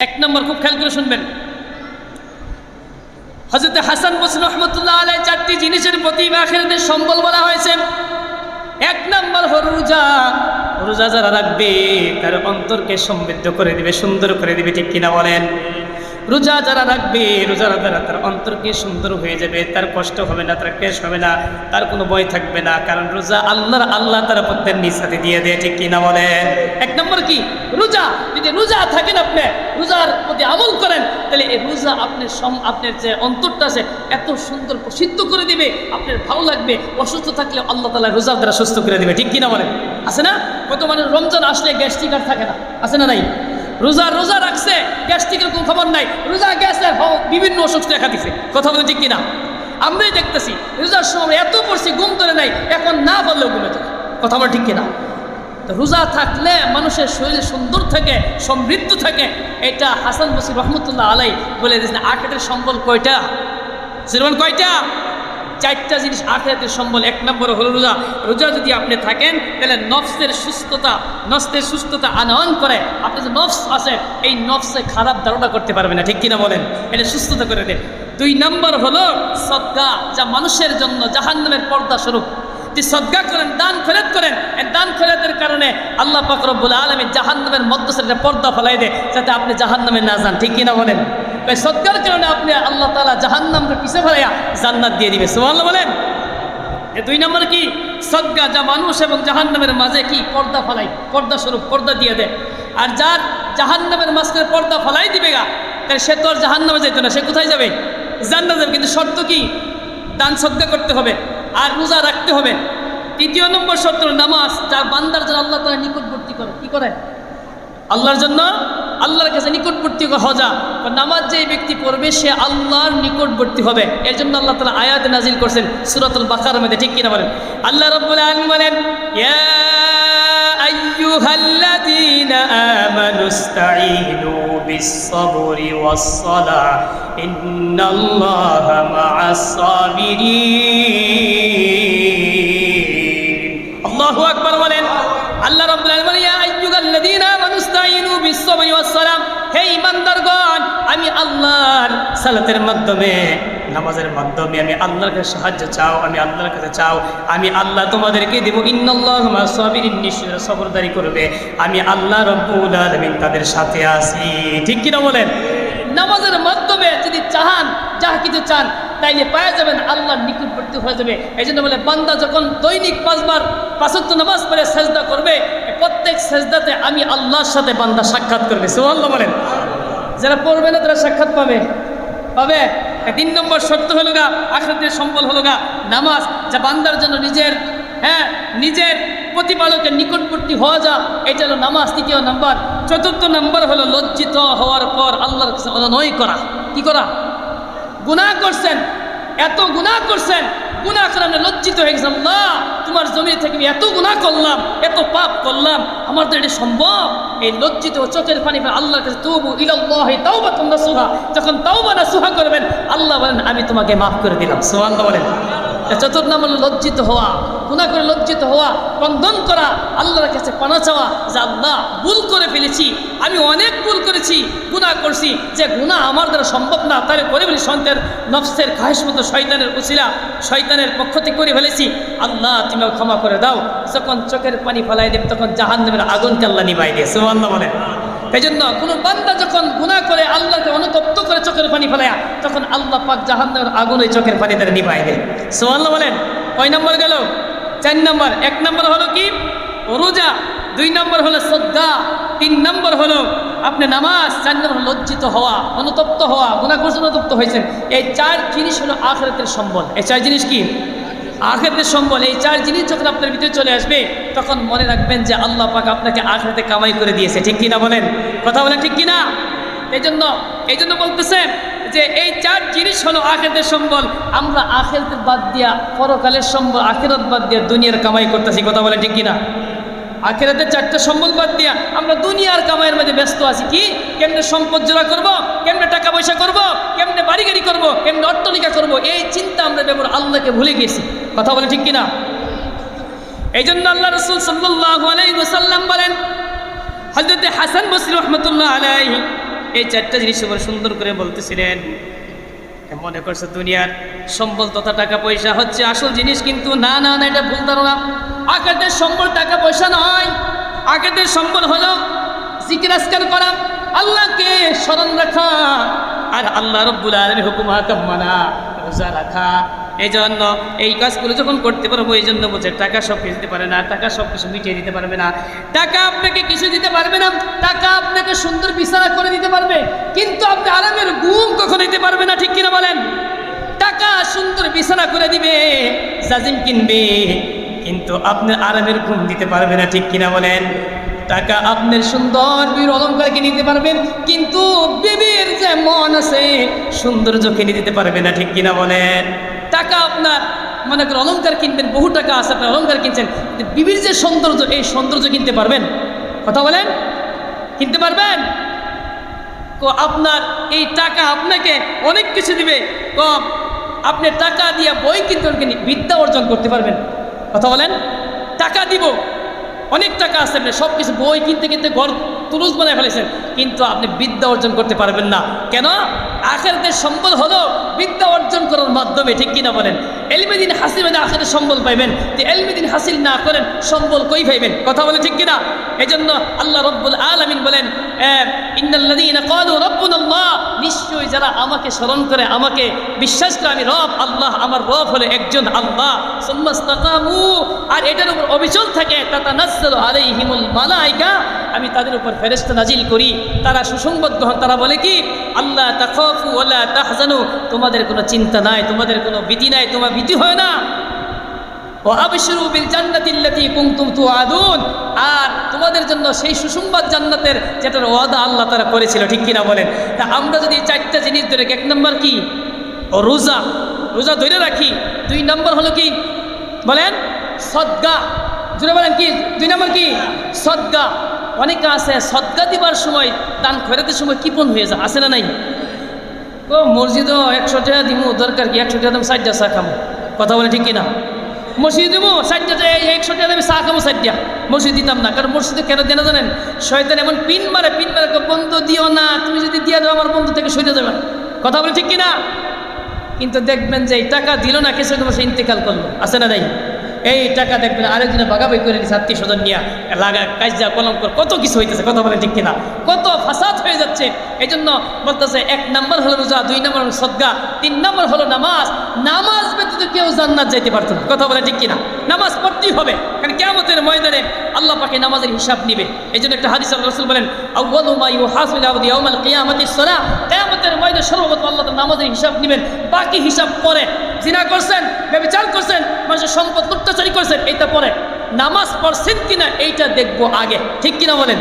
এক নম্বর খুব খেয়াল করে শুনবেন। হজরত হাসান বসির রহমতুল্লাহ আলাই চারটি জিনিসের প্রতি সম্বল বলা হয়েছে। এক নম্বর হল রোজা। রোজা যারা রাখবে, তার অন্তরকে সমৃদ্ধ করে দিবে, সুন্দর করে দিবে, ঠিক কিনা বলেন? রোজা যারা রাখবে, রোজা দ্বারা তার অন্তরকে সুন্দর হয়ে যাবে, তার কষ্ট হবে না, তার ক্লেশ হবে না, তার কোনো ভয় থাকবে না, কারণ রোজা আল্লাহর, আল্লাহ তারা প্রত্যেক হাতে দিয়ে দেয়, ঠিক কিনা বলেন? এক নম্বর কি? রোজা, যদি রোজা থাকেন আপনি, রোজার প্রতি আমল করেন, তাহলে এই রোজা আপনার সম, আপনার যে অন্তরটা আছে, এত সুন্দর প্রসিদ্ধ করে দিবে, আপনার ভালো লাগবে, অসুস্থ থাকলে আল্লাহ তালা রোজার দ্বারা সুস্থ করে দিবে, ঠিক কিনা বলেন? আছে না? কত মানুষ রমজান আসলে গ্যাস্ট্রিক আর থাকে না, আছে না নাই? রোজা রোজা রাখছে গ্যাস্ট্রিকের কোনো খবর নাই। রোজা গেছে বিভিন্ন অসুখ দেখা দিছে। কথা বলে ঠিক কিনা? আমরাই দেখতেছি, রোজার সময় এত পড়ছি, ঘুম ধরে নাই, এখন না বললেও ঘুমে যায় কথা বলে ঠিক কিনা? রোজা থাকলে মানুষের শরীরে সুন্দর থাকে, সমৃদ্ধ থাকে। এটা হাসান বসির রহমতুল্লাহ আলাই বলে দিয়েছেন আখেটের সম্বল কয়টা? শ্রীমান কয়টা? চারটা জিনিস আখেরাতের সম্বল। এক নম্বর হল রোজা। রোজা যদি আপনি থাকেন, তাহলে নফসের সুস্থতা নফসের সুস্থতা আনয়ন করে আপনি যে নফস আছে, এই নফসে খারাপ ধারণা করতে পারবে না। ঠিক কিনা বলেন? এটা সুস্থতা করে দেয় দুই নম্বর হলো সদ্গা, যা মানুষের জন্য জাহান্নামের পর্দা স্বরূপ। যে সদ্গা করেন, দান ফেরত করেন দান ফেরতের কারণে আল্লাহ পাকরবুল আলমী জাহান্নামের মধ্যে পর্দা ফেলাই দেয়, যাতে আপনি জাহান্নামে না যান। ঠিক কিনা বলেন? তাই সৎকার কারণে আপনি আল্লাহ তালা জাহান্নামকে পিছে ফেলাইয়া জান্নাত দিয়ে দিবে। সুমাল্লাহ বলেন। দুই নম্বর কি? সদ্গা যা মানুষ এবং জাহান্নামের মাঝে কি পর্দা ফলাই, পর্দা স্বরূপ, পর্দা দিয়ে দেয়। আর যার জাহান্নামের মাঝখানে পর্দা ফলাই দিবে গা, তাহলে সে তো আর জাহান্নামে যেত না, সে কোথায় যাবে? জান্নাত যাবে। কিন্তু শর্ত কি? দান সদ্গা করতে হবে আর রোজা রাখতে হবে। তৃতীয় নম্বর শর্ত নামাজ। যার বান্দার জন্য আল্লাহ তালা নিকটবর্তী করে। কি করে? আল্লাহর জন্য আল্লাহর কাছে নিকটবর্তী হজা। নামাজ যে ব্যক্তি পড়বে, সে আল্লাহর নিকটবর্তী হবে। এর জন্য আল্লাহ তালা আয়াত নাজিল করছেন সুরাতুল বাকার মধ্যে। ঠিক কিনা বলেন? আল্লাহ রব্বুল আলম বলেন ইন্নাল্লাহ মা'আস-সাবিরিন। হে ঈমানদারগণ, আমি আল্লাহর সালাতের মাধ্যমে, নামাজের মাধ্যমে আমি আল্লাহর কাছে সাহায্য চাও, আমি আল্লাহর কাছে চাও, আমি আল্লাহ তোমাদেরকে দেব সবরদারি করবে, আমি আল্লাহ আলামিন তাদের সাথে আছি। ঠিক কি না বলেন? নামাজের মাধ্যমে যদি চাহান যা কিছু চান, তাইলে পাওয়া যাবেন আল্লাহর নিকটবর্তী হয়ে যাবে। এই জন্য বলে, বান্দা যখন দৈনিক পাঁচবার পাঁচত্ব নামাজ পড়ে, সেজদা করবে প্রত্যেক সেজদাতে আমি আল্লাহর সাথে বান্দা সাক্ষাৎ করবে। সুআল্লাহ বলেন। যারা পড়বে না, তারা সাক্ষাৎ পাবে। পাবে? তিন নম্বর শর্ত হলো গা, আখরাতের সম্বল হলো গা, নামাজ। যা বান্দার জন্য নিজের হ্যাঁ নিজের প্রতিপালকের নিকটবর্তী হওয়া যা, এটা হলো নামাজ। তৃতীয় নাম্বার। চতুর্থ নাম্বার হলো লজ্জিত হওয়ার পর আল্লাহর কাছে অনুনয় করা। কি করা? গুনাহ করছেন। এত গুনাহ করছেন। গুনাহ করে আমি লজ্জিত হয়ে গেছিলাম, না, তোমার জমি থেকে আমি এত গুণা করলাম, এত পাপ করলাম, আমার তো এটা সম্ভব? এই লজ্জিত চোখের পানি ফেলে আল্লাহর কাছে তবু ইল্লাহ তাওবা তোমরা সুহা যখন তাওবা না সুহা করবেন, আল্লাহ বলেন, আমি তোমাকে মাফ করে দিলাম। সোহান বলেন। চতুর্থ নাম হলো লজ্জিত হওয়া। গুণা করে লজ্জিত হওয়া ক্রন্দন করা, আল্লাহর কাছে পানা চাওয়া যে আল্লাহ ভুল করে ফেলেছি, আমি অনেক ভুল করেছি গুণা করছি, যে গুণা আমার দ্বারা সম্ভব না তাহলে করে ফেলি সন্তের নফসের খাহেস মতো শয়তানের উচিলা শয়তানের পক্ষ থেকে করে ফেলেছি। আল্লাহ, তুমি ক্ষমা করে দাও। যখন চোখের পানি ফেলাই দেব, তখন জাহান নামের আগুনকে আল্লাহ নিবাই দিয়ে। সুমাল্লাহ বলেন। এই জন্য কোনো বান্দা যখন গুণা করে আল্লাহকে অনুতপ্ত করে চোখের পানি ফেলায়া, তখন আল্লাহ পাক জাহান্নামের আগুন ওই চোখের পানি তারা নিবাই দেয়। সোমাল্লাহ বলেন। কয় নম্বর গেল? চার নম্বর, এক নম্বর হলো কি? রোজা। দুই নম্বর হলো শ্রদ্ধা তিন নম্বর হলো আপনি নামাজ। চার নম্বর লজ্জিত হওয়া অনুতপ্ত হওয়া গুণা করছে অনুতপ্ত হয়েছেন। এই চার জিনিস হলো আখরাতের সম্বল। এই চার জিনিস কি? আখেরাতের সম্বল। এই চার জিনিস যখন আপনার ভিতরে চলে আসবে, তখন মনে রাখবেন যে আল্লাহ পাক আপনাকে আখেরাতে কামাই করে দিয়েছে। ঠিক কিনা বলেন? কথা বলেন ঠিক কিনা? এই জন্য এই জন্য বলতেছে যে এই চার জিনিস হলো আখেরাতের সম্বল। আমরা আখেরাতের বাদ দিয়া পরকালের সম্বল, আখেরাত বাদ দিয়া দুনিয়ার কামাই করতেছি, কথা বলে ঠিক কিনা? আখেরাতের চারটা সম্বল বাদ দিয়া আমরা দুনিয়ার কামাইয়ের মধ্যে ব্যস্ত আছি কি? কেমনে সম্পদ জোড়া করব? কেমনে টাকা পয়সা করব? কেমনে বাড়ি গাড়ি করব? কেমনে অট্টলিকা করব? এই চিন্তা আমরা ব্যাপার আল্লাহকে ভুলে গেছি কথা বলে ঠিক কিনা? এই জন্য আল্লাহ রসুল সাল্লাহ আলাইসাল্লাম বলেন হজরত হাসান বসির রহমতুল্লাহ আলাই এই চারটা জিনিস উপরে সুন্দর করে বলতেছিলেন। মনে করছে দুনিয়ার সম্বল তথা টাকা পয়সা হচ্ছে আসল জিনিস কিন্তু না না না, এটা ভুল ধারণা। আখেরদের সম্বল টাকা পয়সা নয়। আখেরদের সম্বল হলো জিকিরাজকার করা, আল্লাহকে স্মরণ রাখা আর আল্লাহ রব্বুল আলমী হুকুম হাকাম মানা, রোজা রাখা। এই জন্য এই কাজগুলো যখন করতে পারব এই জন্য বলছে টাকা সব কিছু দিতে পারে না, টাকা সব কিছু মিটিয়ে দিতে পারবে না। টাকা আপনাকে কিছু দিতে পারবে না, টাকা আপনাকে সুন্দর বিছানা করে দিতে পারবে, কিন্তু আপনি আরামের ঘুম কখনো দিতে পারবে না, ঠিক কিনা বলেন? টাকা সুন্দর বিছানা করে দিবে, জাজিম কিনবে, কিন্তু আপনি আরামের ঘুম দিতে পারবে না, ঠিক কিনা বলেন? টাকা আপনার সুন্দর বীর অলঙ্কার কিনে দিতে পারবেন কিন্তু বিবির যে মন আছে সৌন্দর্য কিনে দিতে পারবে না, ঠিক কিনা বলেন? টাকা আপনার মনে করেন অলঙ্কার কিনবেন, বহু টাকা আছে আপনার অলঙ্কার কিনছেন। বিবির যে সৌন্দর্য, এই সৌন্দর্য কিনতে পারবেন। কথা বলেন? কিনতে পারবেন? আপনার এই টাকা আপনাকে অনেক কিছু দিবে। কম আপনি টাকা দিয়ে বই কিনতে পারবেন বিদ্যা অর্জন করতে পারবেন। কথা বলেন? টাকা দিব। অনেক টাকা আছে, আপনি সব কিছু বই কিনতে কিনতে ঘর তুলুস বানায় ফেলেছেন। কিন্তু আপনি বিদ্যা অর্জন করতে পারবেন না। কেন? আখেরদের সম্বল হলো বিদ্যা অর্জন করার মাধ্যমে, ঠিক কিনা বলেন? এলমেদিন হাসিল মানে আখেরের সম্বল পাইবেন। যে এলমেদিন হাসিল না করেন, সম্বল কই পাইবেন? কথা বলে ঠিক কিনা? এই জন্য আল্লাহ রব্বুল আলমিন বলেন নিশ্চয়ই যারা আমাকে স্মরণ করে, আমাকে বিশ্বাস করে, আমি রব, আল্লাহ আমার রব হলো একজন আল্লাহ। আর এটার উপর অবিচল থাকে আমি তাদের উপর ফেরেশতা নাজিল করি। তারা সুসংবাদ গ্রহণ তারা বলে কি? আল্লাহ ওয়ালা তাহজানু। তোমাদের কোনো চিন্তা নাই, তোমাদের কোনো ভীতি নাই, তোমার ভীতি হয় না। ও আবিশুরু বিল জান্নাতিল্লাতি কুনতুম তুআদুন। আর তোমাদের জন্য সেই সুসংবাদ জান্নাতের যেটার ওয়াদা আল্লাহ তারা করেছিল, ঠিক কিনা বলেন? তা আমরা যদি চারটা জিনিস ধরে এক নম্বর কি? ও রোজা। রোজা ধরে রাখি। দুই নম্বর হলো কি? বলেন সদ্গা জুড়ে বলেন কি? দুই নম্বর কি? সদ্গা। অনেকে আছে, সদ্গা দিবার সময়, দান খয়রাতের সময় কিপন হয়ে যায়? আছে না নাই? ও, মসজিদও একশো টাকা দিব দরকার কি? একশো টাকা দাম ষাট চা খামো। কথা বলে ঠিক কিনা? মসজিদ দেবো ষাটটা একশো টাকা দামে, চা খাব ষাটটা মসজিদ দিতাম না, কারণ মসজিদে কেন দেনা জানেন? শয়তান এমন পিন মারে পিন মারে বন্ধু দিও না, তুমি যদি দিয়ে দাও, আমার বন্ধু থেকে সরে যাবে। কথা বলে ঠিক কিনা? কিন্তু দেখবেন যে এই টাকা দিল না কিছু তোমার সে ইন্তেকাল করল। আছে না নাই? এই টাকা দেখবেন আরেকজনে বাগাবাই করে নিচ্ছে আত্মীয় স্বজন নিয়ে। লাগা কাজা কলম করে কত কিছু হইতেছে, কথা বলে ঠিক কিনা? কত ফাসাদ হয়ে যাচ্ছে। এই জন্য বলতেছে, এক নম্বর হলো রোজা, দুই নম্বর হলো সদ্গা, তিন নম্বর হলো নামাজ। নামাজ ব্যতীত কেউ জান্নাত যাইতে পারতো না, কথা বলে ঠিক কিনা? নামাজ পড়তেই হবে, কারণ কেমতের ময়দানে আল্লাহ পাকে নামাজের হিসাব নিবে। এই জন্য একটা হাদিস আল্লাহ রসুল বলেন কিয়ামতের ময়দানে সর্বপ্রথম আল্লাহ নামাজের হিসাব নেবেন, বাকি হিসাব পরে। জিনা করছেন, ব্যবচার করছেন, মানুষের সম্পদ লুট্টাচারি করছেন, এইটা পরে। নামাজ পড়ছেন কিনা এইটা দেখব আগে। ঠিক কিনা বলেন?